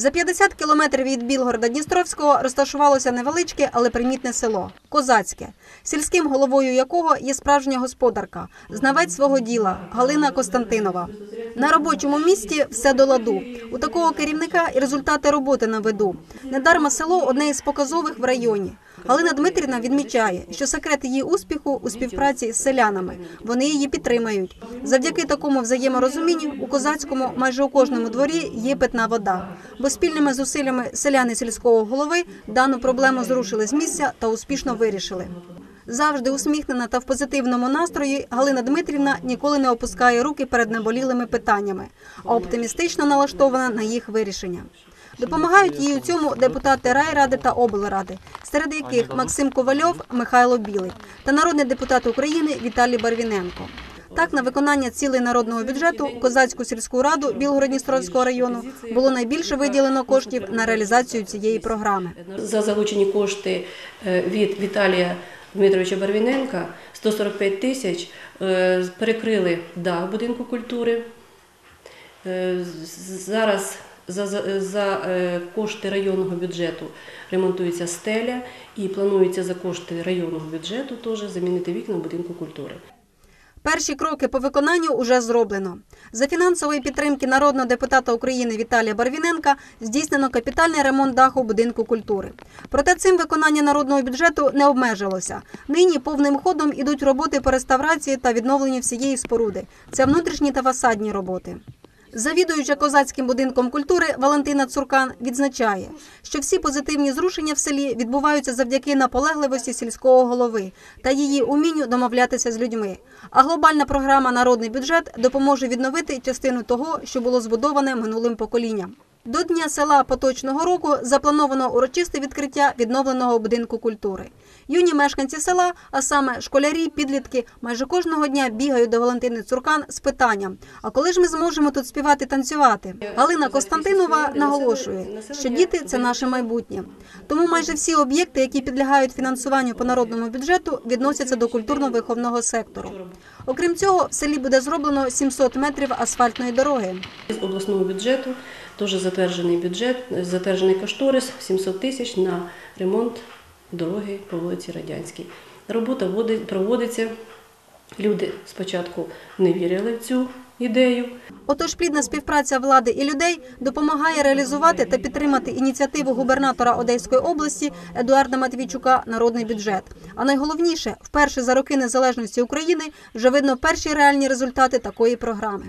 За 50 кілометрів від Білгорода Дністровського розташувалося невеличке, але примітне село Козацьке, сільським головою якого є справжня господарка, знавець свого діла Галина Костянтинова. На робочому місці все до ладу. У такого керівника і результати роботи на виду. Недарма село одне із показових в районі. Галина Дмитрівна відмічає, що секрет її успіху у співпраці з селянами. Вони її підтримають. Завдяки такому взаєморозумінню у козацькому майже у кожному дворі є питна вода. Бо спільними зусиллями селяни сільського голови дану проблему зрушили з місця та успішно вирішили. Завжди усміхнена та в позитивному настрої Галина Дмитрівна ніколи не опускає руки перед наболілими питаннями, а оптимістично налаштована на їх вирішення. Допомагають їй у цьому депутати райради та облради, серед яких Максим Ковальов, Михайло Білий та народний депутат України Віталій Барвіненко. Так, на виконання цілей народного бюджету Козацьку сільську раду Білгород-Дністровського району було найбільше виділено коштів на реалізацію цієї програми. За залучені кошти е, від Віталія Дмитровича Барвіненка 145 тисяч е, перекрили дах будинку культури. Е, Зараз за, за, за е, кошти районного бюджету ремонтується стеля і планується за кошти районного бюджету теж замінити вікна будинку культури. Перші кроки по виконанню уже зроблено. За фінансової підтримки народного депутата України Віталія Барвіненка здійснено капітальний ремонт даху будинку культури. Проте цим виконання народного бюджету не обмежилося. Нині повним ходом ідуть роботи по реставрації та відновленню всієї споруди. Це внутрішні та фасадні роботи. Завідуюча козацьким будинком культури Валентина Цуркан відзначає, що всі позитивні зрушення в селі відбуваються завдяки наполегливості сільського голови та її умінню домовлятися з людьми. А глобальна програма Народний бюджет допоможе відновити частину того, що було збудоване минулим поколінням. До дня села поточного року заплановано урочисте відкриття відновленого будинку культури. Юні мешканці села, а саме школярі, підлітки, майже кожного дня бігають до Валентини Цуркан з питанням: а коли ж ми зможемо тут співати танцювати? Галина Костянтинова наголошує, що діти це наше майбутнє. Тому майже всі об'єкти, які підлягають фінансуванню по народному бюджету, відносяться до культурно-виховного сектору. Окрім цього, в селі буде зроблено 700 метрів асфальтної дороги. З обласного бюджету теж затверджений бюджет, затверджений кошторис 700 тисяч на ремонт дороги по вулиці Радянській. Робота води- проводиться. Люди спочатку не вірили в цю ідею. Отож, плідна співпраця влади і людей допомагає реалізувати та підтримати ініціативу губернатора Одеської області Едуарда Матвійчука Народний бюджет. А найголовніше, вперше за роки незалежності України вже видно перші реальні результати такої програми.